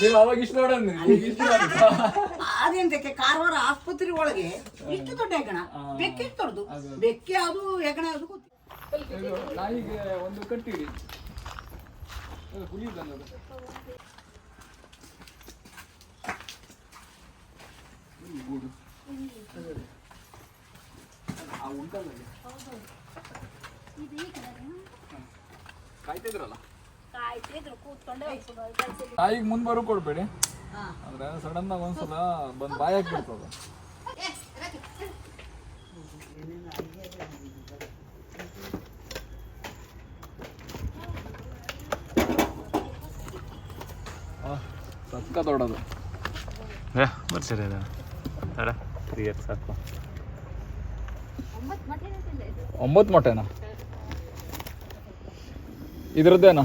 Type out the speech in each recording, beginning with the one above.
ನೀವು ಅವಾಗ ಇಷ್ಟು ನೋಡಂದ್ರಿ ಈಗ ಇಷ್ಟು ನೋಡಿದ್ರಾ? ಅದೆಂತಕ್ಕೆ ಕಾರವಾರ ಆಸ್ಪತ್ರೆ ಒಳಗೆ ಇಷ್ಟು ದೊಡ್ಡ ಹೆಗಣ ಬೆಕ್ಕಿ ತೊಡ್ದು ದೊಡ್ಡದು ಬೆಕ್ಕೆ ಅದು ಹೆಗಣ ಅದು ಗೊತ್ತಿಲ್ಲ ಇದು ನಾಯಿಗೆ ಒಂದು ಕಟ್ಟಿಡಿ ಅದು ಹುಲಿ ಇದ್ದಂಗೆ ಅದು. ಈ ಗೂಡು ಅದೇ. ಆ ಉಂಟಲ್ಲ ಅಲ್ಲಿ. ಕಾಯ್ತಿದ್ರಲ್ಲ ಕಾಯ್ತಿದ್ರು ಕೂತ್ಕೊಂಡೆ. ನಾಯಿಗೆ ಮುಂದೆ ಬರೋ ಕೊಡ್ಬೇಡಿ ಅಂದ್ರೆ ಸಡನ್ ಆಗಿ ಒಂದ್ಸಲ ಬಂದ್ ಬಾಯ್ ಹಾಕ್ಬಿಡ್ತದ ಸಕ್ಕ ದೊಡ್ಡದು. ಬರ್ಸಿರಿ ಅದು ಸಾಕು. ಒಂಬತ್ತು ಮೊಟ್ಟೆನಾ? ಇದ್ರದ್ದೇನಾ?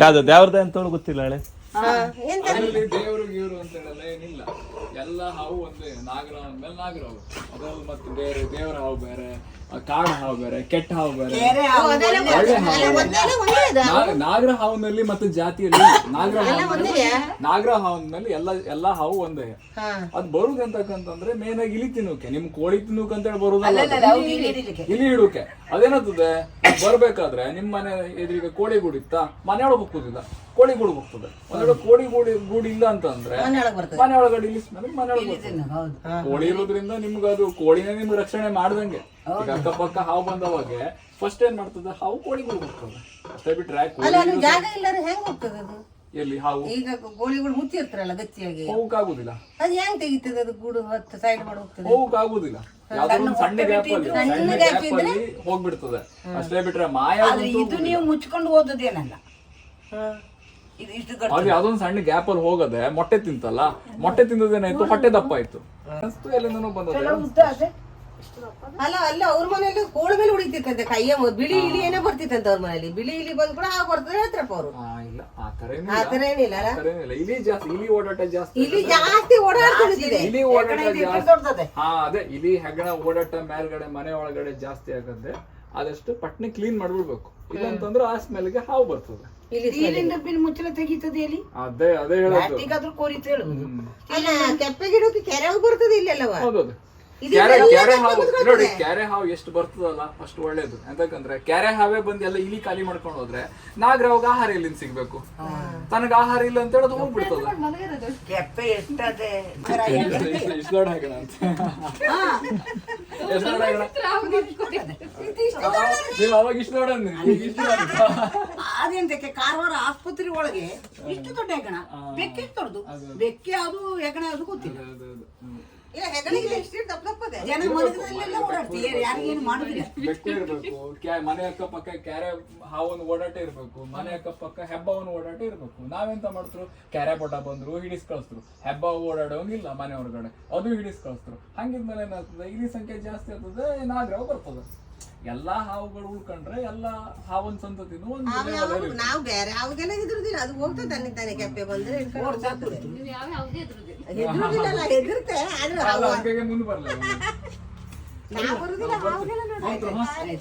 ಯಾವ್ದು ಯಾವ್ದು ಅಂತ ಗೊತ್ತಿಲ್ಲ ಹಳೆ. ಅದರಲ್ಲಿ ದೇವರು ಗೀವರು ಅಂತ ಹೇಳಲ್ಲ ಏನಿಲ್ಲ. ಎಲ್ಲ ಹಾವು ಒಂದೇ ನಾಗರ ಮೇಲೆ ನಾಗರ ಹಾವು. ಅದ್ರಲ್ಲಿ ಮತ್ತೆ ಬೇರೆ ದೇವರ ಹಾವು ಬೇರೆ ಆ ಕಾಡು ಹಾವು ಬೇರೆ ಕೆಟ್ಟ ಹಾವು ಬೇರೆ. ಒಳ್ಳೆ ಹಾವು ನಾಗರ ಹಾವಿನಲ್ಲಿ ಮತ್ತೆ ಜಾತಿಯಲ್ಲಿ ನಾಗರ ಹಾವಿನಲ್ಲಿ ನಾಗರ ಹಾವಿನಲ್ಲಿ ಎಲ್ಲ ಎಲ್ಲಾ ಹಾವು ಒಂದೇ. ಅದ್ ಬರುದಂತಕ್ಕಂತಂದ್ರೆ ಮೇನ್ ಆಗಿ ಇಲಿ ತಿನ್ನುಕೆ ನಿಮ್ ಕೋಳಿ ತಿನ್ನುಕ್ ಅಂತ ಹೇಳಿ ಬರುದಲ್ಲ. ಇಲಿ ಹಿಡುಕೆ ಅದೇನತ್ತದೆ ಅದ್ ಬರ್ಬೇಕಾದ್ರೆ ನಿಮ್ ಮನೆ ಎದುರಿಗೆ ಕೋಳಿ ಗೂಡಿತ್ತ ಮನೆಯೊಳಗೆ ಹೋಗ್ತದಿಲ್ಲ ಕೋಳಿ ಗೂಡು ಹೋಗ್ತದೆ ಒಂದೆಡೆ ಕೋಳಿ ಗೂಡಿ ಗೂಡು ಇಲ್ಲ ಅಂತಂದ್ರೆ ಮನೆ ಒಳಗಡೆ ಇಲ್ಲಿ ಮನೆ ಒಳಗಡೆ ಕೋಳಿ ಇರೋದ್ರಿಂದ ನಿಮ್ಗೆ ಅದು ಕೋಳಿನೇ ನಿಮ್ಗೆ ರಕ್ಷಣೆ ಮಾಡ್ದಂಗೆ. ಈಗ ಅಕ್ಕಪಕ್ಕ ಹಾವು ಬಂದವಾಗ ಫಸ್ಟ್ ಏನ್ ಮಾಡ್ತದೆ? ಹಾವು ಕೋಳಿಗಳು ಹೋಗ್ತದೆ ಅಷ್ಟೇ ಬಿಟ್ರೆ ಕೋಳಿ ಅದು ಜಾಗ ಇಲ್ಲಾರ ಹೆಂಗ್ ಹೋಗ್ತದೆ ಅದು? ಎಲ್ಲಿ? ಹಾವು? ಈಗ ಗೋಳಿಗಳು ಮುಚ್ಚಿರ್ತಾರಲ್ಲ ಗಚ್ಚಿಯಾಗಿ ಹೋಗಕ್ಕಾಗುದಿಲ್ಲ ಅದು ಹೆಂಗ್ ತೆಗಿತದೆ ಅದು ಗೂಡು ಹತ್ತು ಸೈಡ್ ಮಾಡಿ ಹೋಗ್ತದೆ? ಹೋಗಕ್ಕಾಗುದಿಲ್ಲ ಹೋಗ್ಬಿಡ್ತದೆ. ಅಷ್ಟೇ ಬಿಟ್ರೆ ಮಾಯ ಇದು ನೀವು ಮುಚ್ಕೊಂಡು ಓದೋದೇನಲ್ಲ? ಇದು ಇಷ್ಟು ಗಟ್ಟಿ. ಅದು ಯಾವ್ದೊಂದು ಸಣ್ಣ ಗ್ಯಾಪ್ ಅಲ್ಲಿ ಹೋಗದೆ ಮೊಟ್ಟೆ ತಿಂತಲ್ಲ ಮೊಟ್ಟೆ ತಿಂದದೇನಾಯ್ತು ಹೊಟ್ಟೆ ದಪ್ಪ ಆಯ್ತು. ಅಷ್ಟು ಎಲ್ಲಿಂದನೂ ಬಂದದೆ ಉದ್ದ ಅದೇ. ಅಲ್ಲ ಅಲ್ಲ ಅವ್ರ ಮನೇಲಿ ಕೋಳ ಮೇಲೆ ಉಳಿತಿತ್ತಂತೆ ಕೈಯ ಮು- ಬಿಳಿ ಇಲಿ ಏನೇ ಬರ್ತಿತ್ತಂತೆ ಅವ್ರ ಮನೆಯಲ್ಲಿ. ಬಿಳಿ ಇಲಿ ಬಂದ್ ಕೂಡ ಆಗ ಬರ್ತದೆ ಹೇಳ್ತಾರಪ್ಪ ಅವರು? ಆ, ಇಲ್ಲ ಆ ತರ ಏನಿಲ್ಲ. ಅಲ್ಲ? ತರ ಏನಿಲ್ಲ. ಇಲಿ ಜಾಸ್ತಿ ಇಲಿ ಓಡಾಟ ಜಾಸ್ತಿ ಇಲ್ಲಿ ಜಾಸ್ತಿ ಓಡಾಡ್ತಿದೆ ಇಲಿ ಓಡಾಟ ಜಾಸ್ತಿ. ದೊಡ್ಡದೆ ಹಾ ಅದೇ ಇಲಿ ಹೆಗ್ಗಣ ಓಡಾಟ ಮೇಲ್ಗಡೆ ಮನೆ ಒಳಗಡೆ ಜಾಸ್ತಿ ಆಗದೆ ಆದಷ್ಟು ಪಟ್ನೆ ಕ್ಲೀನ್ ಮಾಡ್ಬಿಡ್ಬೇಕು. ಇಲ್ಲ ಅಂತಂದ್ರೆ ಆ ಸ್ಮೆಲ್ಗೆ ಹಾವು ಬರ್ತದೆ. ನೀರಿನ ಡಬ್ಬಿನ ಮುಚ್ಚಳ ತೆಗೀತದೆ ಎಲ್ಲಿ? ಅದೇ ಅದೇ ಹೇಳೋದು. ಪ್ಲಾಸ್ಟಿಕ್ ಕೋರಿತು ಹೇಳುದು. ಅಲ್ಲ ಕೆಪ್ಪೆ ಗಿಡಕ್ಕೆ ಕೆರೆ ಬರ್ತದೆ ಇಲ್ಲೆಲ್ಲವ? ಹೌದೌದು ಇದು ಕ್ಯಾರೆ ಕ್ಯಾರೆ ಹಾವು. ನೋಡಿ ಕ್ಯಾರೆ ಹಾವು ಎಷ್ಟು ಬರ್ತದಲ್ಲ ಅಷ್ಟು ಒಳ್ಳೇದು. ಎಂತಕ್ಕಂದ್ರೆ ಕ್ಯಾರೆ ಹಾವೇ ಬಂದು ಎಲ್ಲ ಇಲಿ ಖಾಲಿ ಮಾಡ್ಕೊಂಡು ಹೋದ್ರೆ ನಾಗರಾವಾಗ ಆಹಾರ ಎಲ್ಲಿಂದ ಸಿಗ್ಬೇಕು? ತನಗ ಆಹಾರ ಇಲ್ಲ ಅಂತ ಹೇಳೋದು ಹೋಗ್ಬಿಡ್ತದ. ಕೆಪ್ಪೆ ಎಷ್ಟದೆ? ಇಷ್ಟು ಇಷ್ಟು ದೊಡ್ಡ ಹಾಕೋಣ ಅಂತ. ಎಷ್ಟು ದೊಡ್ಡ ಹಾಕೋಣ ನೀವು ಅವಾಗ ಇಷ್ಟು ದೊಡ್ಡ ಇಷ್ಟ ಅದೆಂತಕ್ಕೆ ಕಾರವಾರ ಆಸ್ಪತ್ರೆ ಒಳಗೆ ಇಷ್ಟು ದೊಡ್ಡ ಹೆಗಣ ಬೆಕ್ಕಿ ತೊಡ್ದು ದೊಡ್ಡದು? ಬೆಕ್ಕೆ ಅದು ಹೆಗಣ ಅದು ಗೊತ್ತಿಲ್ಲ ಮನೆ ಅಕ್ಕ ಪಕ್ಕ ಇಲ್ಲ ಜನ ಓಡಾಡ್ತೀವಿ. ಯಾರಿಗೇನು ಮಾಡುದಿಲ್ಲ. ಬೆಕ್ಕು ಇರ್ಬೇಕು. ಕ್ಯಾ ಮನೆ ಅಕ್ಕಪಕ್ಕ ಕ್ಯಾರೆ ಹಾವನ್ನು ಓಡಾಟ ಇರ್ಬೇಕು. ಮನೆ ಅಕ್ಕಪಕ್ಕ ಹೆಬ್ಬವನ್ನು ಓಡಾಟ ಇರ್ಬೇಕು. ನಾವೆಂತ ಮಾಡ್ತ್ರು? ಕ್ಯಾರೆ ಬೋಟ ಬಂದ್ರು ಹಿಡಿಸ್ ಕಳಿಸ್ರು ಹೆಬ್ಬ ಓಡಾಡೋಂಗಿಲ್ಲ ಮನೆ ಹೊರಗಡೆ. ಅದು ಹಿಡಿಸ್ ಕಳಿಸ್ರು ಹಂಗಿದ್ಮೇಲೆ ಏನಾಗ್ತದೆ? ಇಲಿ ಸಂಖ್ಯೆ ಜಾಸ್ತಿ ಆಗ್ತದೆ ನಾಗರಾವ್ ಬರ್ತದೆ ಎಲ್ಲಾ ಹಾವುಗಳು ಉಳ್ಕೊಂಡ್ರೆ ಎಲ್ಲಾ ಹಾವನ್ ಸಂತತಿನೂ ಒಂದು ನಾವು ಬೇರೆ ಅವಾಗೆಲ್ಲ ಹೆದರುದಿಲ್ಲ. ಅದು ಹೋಗ್ತದೆ ತಾನೇ ಕೆಪ್ಪೆ ಬಂದ್ರೆ ಹೆದರುದಿಲ್ಲ. ಹೆದರುತ್ತೆ ಆದ್ರೆ ಮುಂದೆ ಬರಲ್ಲ. ನಾವು ಬರುದಿಲ್ಲ ಹೌದು, ನೋಡಿ.